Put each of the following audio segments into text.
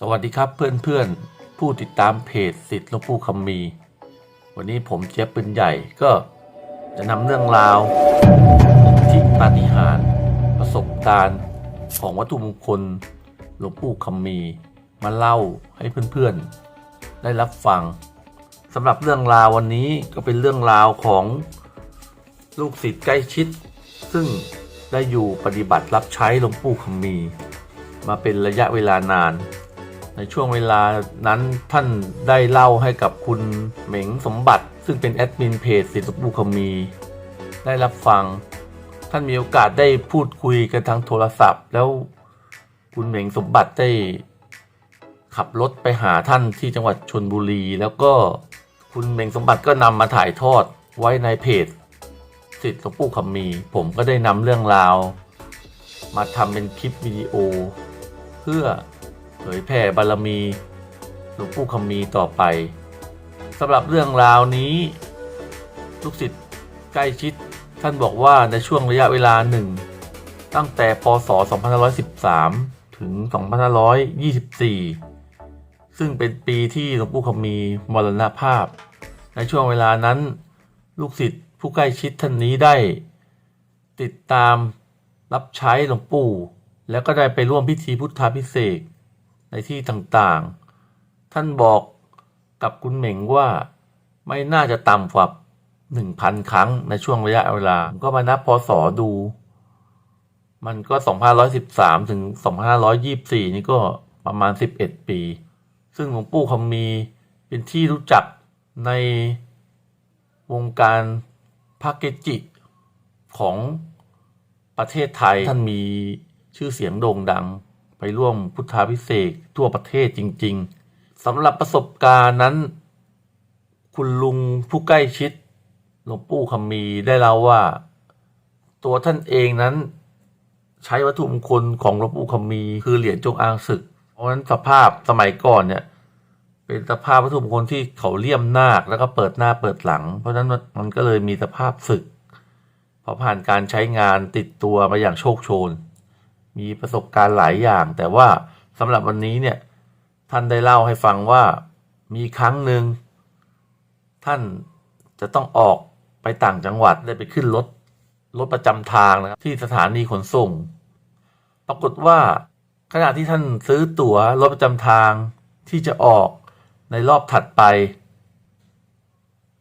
สวัสดีครับเพื่อนๆ ผู้ติดตามเพจสิทธิ์หลวงปู่คำมี วันนี้ผมเจี๊ยบปืนใหญ่ก็จะนำเรื่องราวที่ปาฏิหาริย์ประสบการณ์ของวัตถุมงคลหลวงปู่คำมี มาเล่าให้เพื่อนๆ ได้รับฟังสำหรับเรื่องราววันนี้ก็เป็นเรื่องราวของลูกศิษย์ใกล้ชิด ซึ่งได้อยู่ปฏิบัติรับใช้หลวงปู่คำมี มาเป็นระยะเวลานาน ในช่วงเวลานั้นท่านได้เล่าให้กับคุณเหม็งสมบัติ ซึ่งเป็นแอดมินเพจสิทธิบุคมี ได้รับฟัง ท่านมีโอกาสได้พูดคุยกันทางโทรศัพท์ แล้วคุณเหม็งสมบัติได้ ขับรถไปหาท่านที่จังหวัดชนบุรี แล้วก็คุณเหม่งสมบัติก็นำมาถ่ายทอดไว้ในเพจสิทธิหลวงปู่คำมี ผมก็ได้นำเรื่องราว มาทำเป็นคลิปวิดีโอ เพื่อ ผยแผ่บารมีหลวงปู่คำมีต่อไปสำหรับเรื่องราวนี้ลูกศิษย์ใกล้ชิดท่านบอกว่าในช่วงระยะเวลาหนึ่งตั้งแต่พศ 2513 ถึง 2524 ซึ่งเป็นปีที่หลวงปู่คำมีมรณภาพ ในช่วงเวลานั้น ลูกศิษย์ผู้ใกล้ชิดท่านนี้ได้ ติดตามรับใช้หลวงปู่ แล้วก็ได้ไปร่วมพิธีพุทธาพิเศษ ในที่ต่างๆ ท่านบอกกับคุณเหม่งว่าไม่น่าจะต่ำกว่าหนึ่งพันครั้งในช่วงระยะเวลาผมก็มานับพศดู มันก็ 2513 ถึง 2524 นี่ก็ประมาณ 11 ปี ซึ่งหลวงปู่คำมีเป็นที่รู้จักในวงการพระเกจิของประเทศไทย ท่านมีชื่อเสียงโด่งดัง ไปร่วมพุทธาพิเศษทั่วประเทศจริง ๆสำหรับประสบการณ์นั้น คุณลุงผู้ใกล้ชิดหลวงปู่คำมีได้เล่าว่า ตัวท่านเองนั้น ใช้วัตถุมงคลของหลวงปู่คำมีคือเหรียญจงอางศึก เพราะฉะนั้นสภาพสมัยก่อนเนี่ยเป็นสภาพวัตถุมงคลที่เขาเลี่ยมนาคแล้วก็เปิดหน้าเปิดหลัง เพราะฉะนั้นมันก็เลยมีสภาพศึกพราะผ่านการใช้งานติดตัวมาอย่างโชคโชน มีประสบการณ์หลายอย่าง แต่ว่าสำหรับวันนี้เนี่ยท่านได้เล่าให้ฟังว่ามีครั้งหนึ่งท่านจะต้องออกไปต่างจังหวัดได้ไปขึ้นรถรถประจำทางนะครับที่สถานีขนส่ง ปรากฏว่าขณะที่ท่านซื้อตั๋วรถประจำทางที่จะออกในรอบถัดไป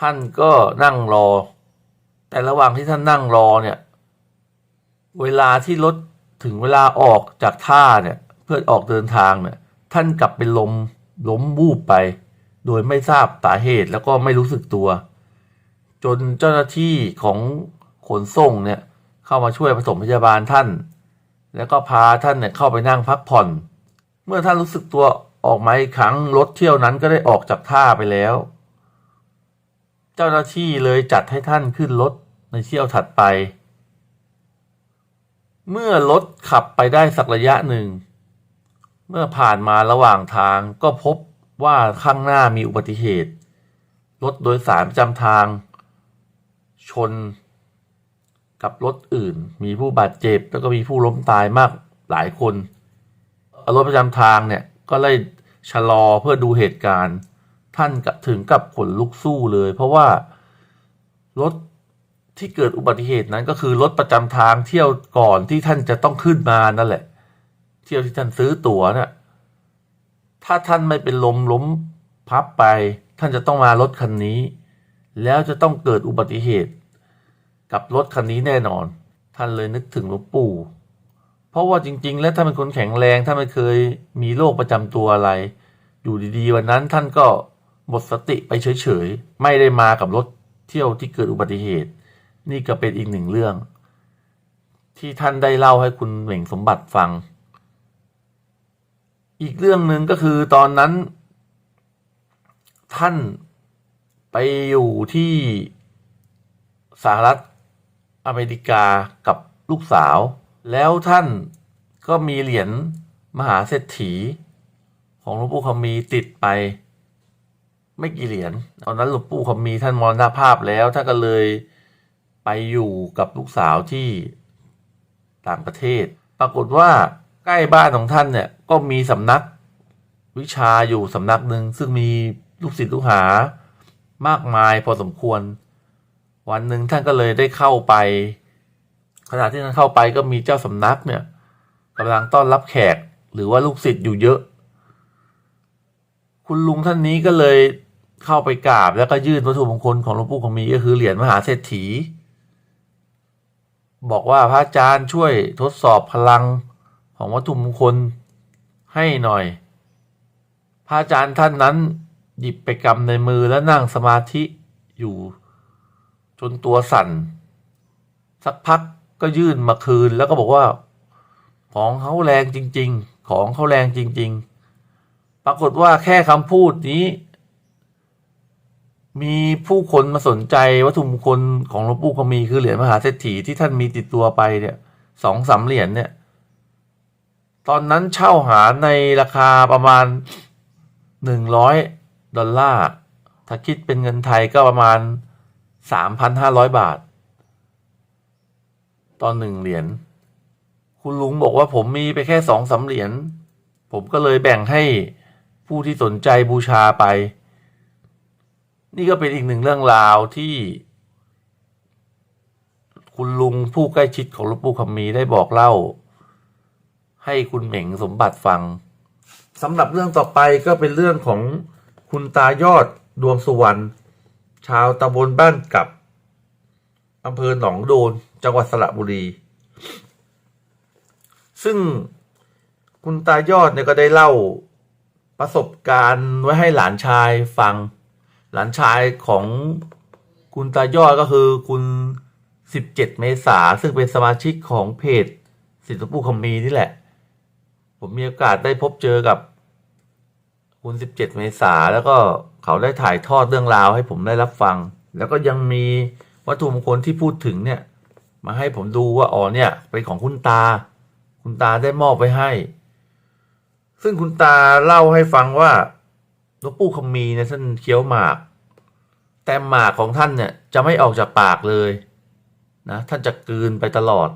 ท่านก็นั่งรอ แต่ระหว่างที่ท่านนั่งรอเนี่ย เวลาที่รถ ถึงเวลาออกจากท่าเนี่ยเพื่อออกเดินทางเนี่ยท่านกลับเป็นลมล้มวูบไป โดยไม่ทราบสาเหตุแล้วก็ไม่รู้สึกตัว จนเจ้าหน้าที่ของขนส่งเนี่ยเข้ามาช่วยผสมพยาบาลท่าน แล้วก็พาท่านเนี่ยเข้าไปนั่งพักผ่อน เมื่อท่านรู้สึกตัวออกมาอีกครั้งรถเที่ยวนั้นก็ได้ออกจากท่าไปแล้ว เจ้าหน้าที่เลยจัดให้ท่านขึ้นรถในเที่ยวถัดไป เมื่อรถขับไปได้สักระยะหนึ่ง เมื่อผ่านมาระหว่างทางก็พบว่าข้างหน้ามีอุบัติเหตุ รถโดยสารประจำทาง ชนกับรถอื่น มีผู้บาดเจ็บ แล้วก็มีผู้ล้มตายมากหลายคน รถประจำทางเนี่ยก็เลยชะลอเพื่อดูเหตุการณ์ ท่านกับถึงกับขนลุกสู้เลย เพราะว่ารถ ที่เกิดอุบัติเหตุนั้นก็คือรถประจำทางเที่ยวก่อนที่ท่านจะต้องขึ้นมานั่นแหละ เที่ยวที่ท่านซื้อตั๋วน่ะถ้าท่านไม่เป็นลมล้มพับไป ท่านจะต้องมารถคันนี้ แล้วจะต้องเกิดอุบัติเหตุ กับรถคันนี้แน่นอน ท่านเลยนึกถึงหลวงปู่ เพราะว่าจริง ๆ แล้วท่านเป็นคนแข็งแรงท่านไม่เคยมีโรคประจำตัวอะไร อยู่ดีๆ วันนั้นท่านก็หมดสติไปเฉยๆ ไม่ได้มากับรถเที่ยวที่เกิดอุบัติเหตุ นี่ก็เป็นอีกหนึ่งเรื่อง ที่ท่านได้เล่าให้คุณเหม่งสมบัติฟัง อีกเรื่องหนึ่งก็คือตอนนั้น ท่านไปอยู่ที่สหรัฐอเมริกากับลูกสาว แล้วท่านก็มีเหรียญมหาเศรษฐี ของหลวงปู่คำมีติดไป ไม่กี่เหรียญตอนนั้นหลวงปู่คำมีท่านมรณภาพแล้วท่านก็เลย ไปอยู่กับลูกสาวที่ต่างประเทศ ปรากฏว่าใกล้บ้านของท่านเนี่ยก็มีสำนักวิชาอยู่สำนักหนึ่งซึ่งมีลูกศิษย์ลูกหามากมายพอสมควร วันหนึ่งท่านก็เลยได้เข้าไป ขณะที่ท่านเข้าไปก็มีเจ้าสำนักเนี่ยกำลังต้อนรับแขกหรือว่าลูกศิษย์อยู่เยอะ คุณลุงท่านนี้ก็เลยเข้าไปกราบแล้วก็ยื่นวัตถุมงคลของหลวงปู่คำมีก็คือเหรียญมหาเศรษฐี บอกว่าพระอาจารย์ช่วยทดสอบพลังของวัตถุมงคลให้หน่อย พระอาจารย์ท่านนั้น หยิบไปกำในมือแล้วนั่งสมาธิอยู่ จนตัวสั่น สักพักก็ยื่นมาคืนแล้วก็บอกว่า ของเขาแรงจริง ๆ ของเขาแรงจริง ๆ ปรากฏว่าแค่คำพูดนี้ มีผู้คนมาสนใจวัตถุมงคลของหลวงปู่ก็มีคือเหรียญมหาเศรษฐีที่ท่านมีติดตัวไปเนี่ยสองสามเหรียญเนี่ย ตอนนั้นเช่าหาในราคาประมาณหนึ่งร้อยดอลลาร์ถ้าคิดเป็นเงินไทยก็ประมาณสามพันห้าร้อยบาท ตอนหนึ่งเหรียญคุณลุงบอกว่าผมมีไปแค่สองสามเหรียญผมก็เลยแบ่งให้ผู้ที่สนใจบูชาไป นี่ก็เป็นอีกหนึ่งเรื่องราวที่ คุณลุงผู้ใกล้ชิดของหลวงปู่คำมีได้บอกเล่า ให้คุณเหม่งสมบัติฟังสำหรับเรื่องต่อไปก็เป็นเรื่องของคุณตายอดดวงสุวรรณชาวตำบลบ้านกับอำเภอหนองโดน จังหวัดสระบุรี ซึ่งคุณตายอดเนี่ยก็ได้เล่าประสบการณ์ไว้ให้หลานชายฟัง หลานชายของคุณตายอดก็คือคุณ 17 เมษาซึ่งเป็นสมาชิกของเพจสิทธิปูคำมีนี่แหละ ผมมีโอกาสได้พบเจอกับคุณ 17 เมษาแล้วก็เขาได้ถ่ายทอดเรื่องราวให้ผมได้รับฟัง แล้วก็ยังมีวัตถุมงคลที่พูดถึงเนี่ย มาให้ผมดูว่าอ๋อเนี่ยเป็นของคุณตา คุณตาได้มอบไว้ให้ ซึ่งคุณตาเล่าให้ฟังว่า หลวงปู่คำมีเนี่ยท่านเคี้ยวหมาก แต่หมากของท่านเนี่ยจะไม่ออกจากปากเลยนะท่านจะกลืนไปตลอด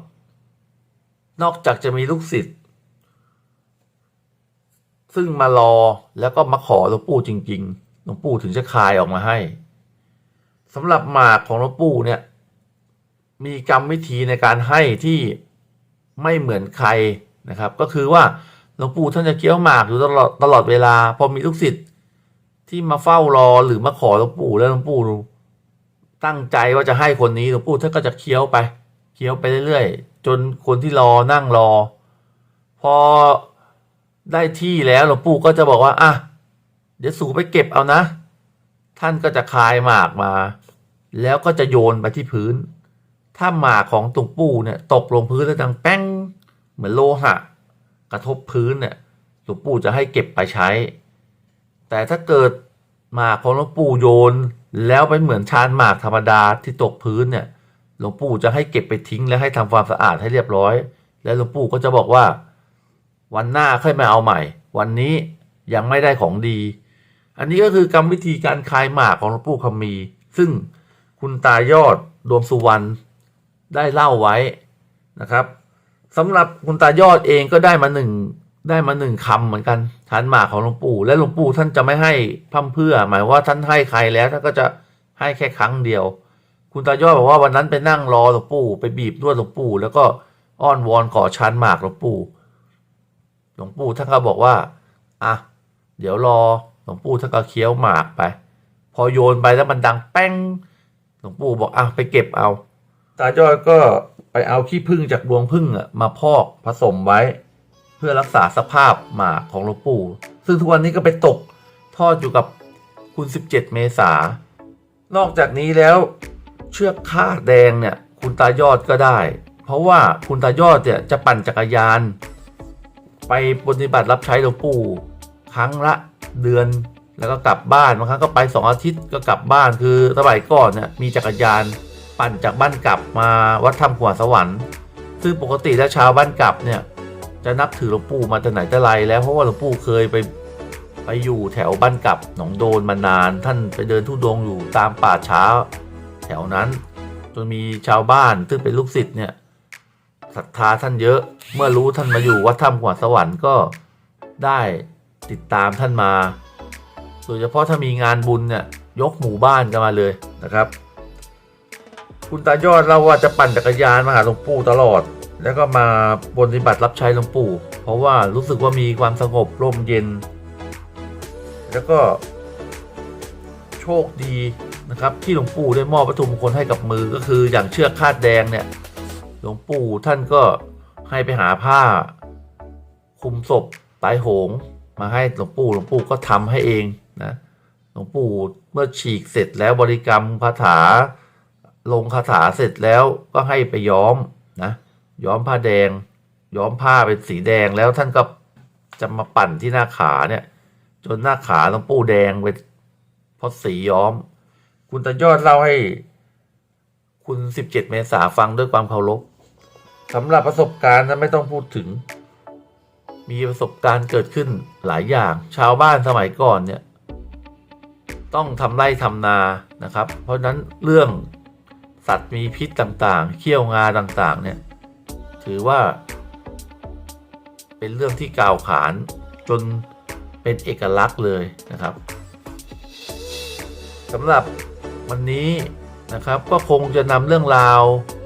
นอกจากจะมีลูกศิษย์ซึ่งมารอแล้วก็มาขอหลวงปู่จริงๆหลวงปู่ถึงจะคายออกมาให้สำหรับหมากของหลวงปู่เนี่ย มีกรรมวิธีในการให้ที่ไม่เหมือนใครนะครับ ก็คือว่าหลวงปู่ท่านจะเคี้ยวหมากอยู่ตลอดตลอดเวลา พอมีลูกศิษย์ ที่มาเฝ้ารอหรือมาขอหลวงปู่แล้วหลวงปู่ตั้งใจว่าจะให้คนนี้หลวงปู่ท่านก็จะเคี้ยวไป เคี้ยวไปเรื่อยๆ จนคนที่รอนั่งรอ พอได้ที่แล้วหลวงปู่ก็จะบอกว่าอะเดี๋ยวสูไปเก็บเอานะ ท่านก็จะคายหมากมา แล้วก็จะโยนไปที่พื้น ถ้าหมากของตรงปู่เนี่ยตกลงพื้นแล้วดังแป้งเหมือนโลหะ กระทบพื้นเนี่ยหลวงปู่จะให้เก็บไปใช้ แต่ถ้าเกิดหมากของหลวงปู่โยน แล้วเป็นเหมือนชานหมากธรรมดาที่ตกพื้นเนี่ยหลวงปู่จะให้เก็บไปทิ้งและให้ทำความสะอาดให้เรียบร้อย แล้วหลวงปู่ก็จะบอกว่า วันหน้าค่อยมาเอาใหม่ วันนี้ยังไม่ได้ของดี อันนี้ก็คือกรรมวิธีการคลายหมากของหลวงปู่คำมี ซึ่งคุณตายอดดวงสุวรรณได้เล่าไว้นะครับสำหรับคุณตายอดเองก็ได้มาหนึ่ง ได้มาหนึ่งคำเหมือนกันทานหมากของหลวงปู่ และหลวงปู่ท่านจะไม่ให้พร่ำเพื่อ หมายว่าท่านให้ใครแล้วท่านก็จะให้แค่ครั้งเดียว คุณตายอดบอกว่าวันนั้นไปนั่งรอหลวงปู่ไปบีบนวดหลวงปู่ แล้วก็อ้อนวอนขอชานหมากหลวงปู่ หลวงปู่ท่านก็บอกว่าอะเดี๋ยวรอหลวงปู่ท่านก็เคี้ยวหมากไป พอโยนไปแล้วมันดังแป้งหลวงปู่บอกอะไปเก็บเอา ตาจ้อยก็ไปเอาขี้ผึ้งจากดวงผึ้งอะมาพอกผสมไว้ พื่อรักษาสภาพหมากของหลวงปู่ ซึ่งทุกวันนี้ก็ไปตกทอดอยู่กับคุณ 17 เมษานอกจากนี้แล้วเชือกคาดแดงเนี่ยคุณตายอดก็ได้ เพราะว่าคุณตายอดเนี่ยจะปั่นจักรยาน ไปปฏิบัติรับใช้หลวงปู่ ครั้งละเดือนแล้วก็กลับบ้านบางครั้งก็ไปสองอาทิตย์ก็กลับบ้านคือสมัยก่อนเนี่ยมีจักรยานปั่นจากบ้านกลับมาวัดธรรมหัวสวรรค์ ซึ่งปกติแล้วชาวบ้านกลับเนี่ย จะนับถือหลวงปู่มาแต่ไหนแต่ไรแล้วเพราะว่าหลวงปู่เคยไปไปอยู่แถวบ้านกับหนองโดนมานาน ท่านไปเดินทุดงอยู่ตามป่าช้า แถวนั้นจนมีชาวบ้านซึ่งเป็นลูกศิษย์เนี่ยศรัทธาท่านเยอะเมื่อรู้ท่านมาอยู่วัดถ้ำหัวสวรรค์ก็ได้ติดตามท่านมา โดยเฉพาะถ้ามีงานบุญเนี่ยยกหมู่บ้านกันมาเลยนะครับ คุณตายอดเราว่าจะปั่นจักรยานมาหาหลวงปู่ตลอด แล้วก็มาปฏิบัติรับใช้หลวงปู่ เพราะว่ารู้สึกว่ามีความสงบร่มเย็น แล้วก็โชคดีนะครับที่หลวงปู่ได้มอบวัตถุมงคลให้กับมือก็คืออย่างเชือกคาดแดงเนี่ย หลวงปู่ท่านก็ให้ไปหาผ้าคลุมศพตายโหง มาให้หลวงปู่หลวงปู่ก็ทำให้เองนะหลวงปู่เมื่อฉีกเสร็จแล้วบริกรรมคาถาลงคาถาเสร็จแล้วก็ให้ไปย้อม ย้อมผ้าแดง ย้อมผ้าเป็นสีแดงแล้วท่านก็จะมาปั่นที่หน้าขาเนี่ย จนหน้าขาหลวงปูแดงเป็นเพราะสีย้อม คุณตายอดเล่าให้ คุณ 17 เมษาฟังด้วยความเคารพสำหรับประสบการณ์นั้นไม่ต้องพูดถึง มีประสบการณ์เกิดขึ้นหลายอย่าง ชาวบ้านสมัยก่อนเนี่ย ต้องทำไร่ทำนานะครับ เพราะฉะนั้นเรื่องสัตว์มีพิษต่างๆ เขี้ยวงาต่างๆ เนี่ย ถือว่า เป็นเรื่องที่กล่าวขานจนเป็นเอกลักษณ์เลยนะครับสำหรับวันนี้นะครับก็คงจะนำเรื่องราว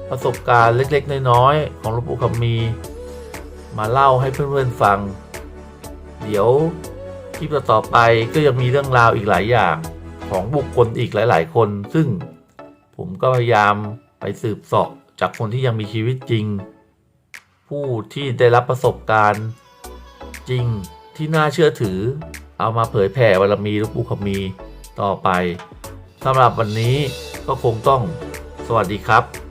ประสบการณ์เล็ก ๆ น้อย ๆ ของหลวงปู่คำมี มาเล่าให้เพื่อนๆฟัง เดี๋ยวคลิปต่อไปก็ยังมีเรื่องราวอีกหลายอย่างของบุคคลอีกหลาย ๆ คน ซึ่งผมก็พยายามไปสืบเสาะจากคนที่ยังมีชีวิตจริง ผู้ที่ได้รับประสบการณ์จริงที่น่าเชื่อถือ เอามาเผยแผ่บารมีหลวงปู่คำมีต่อไปสำหรับวันนี้ก็คงต้องสวัสดีครับ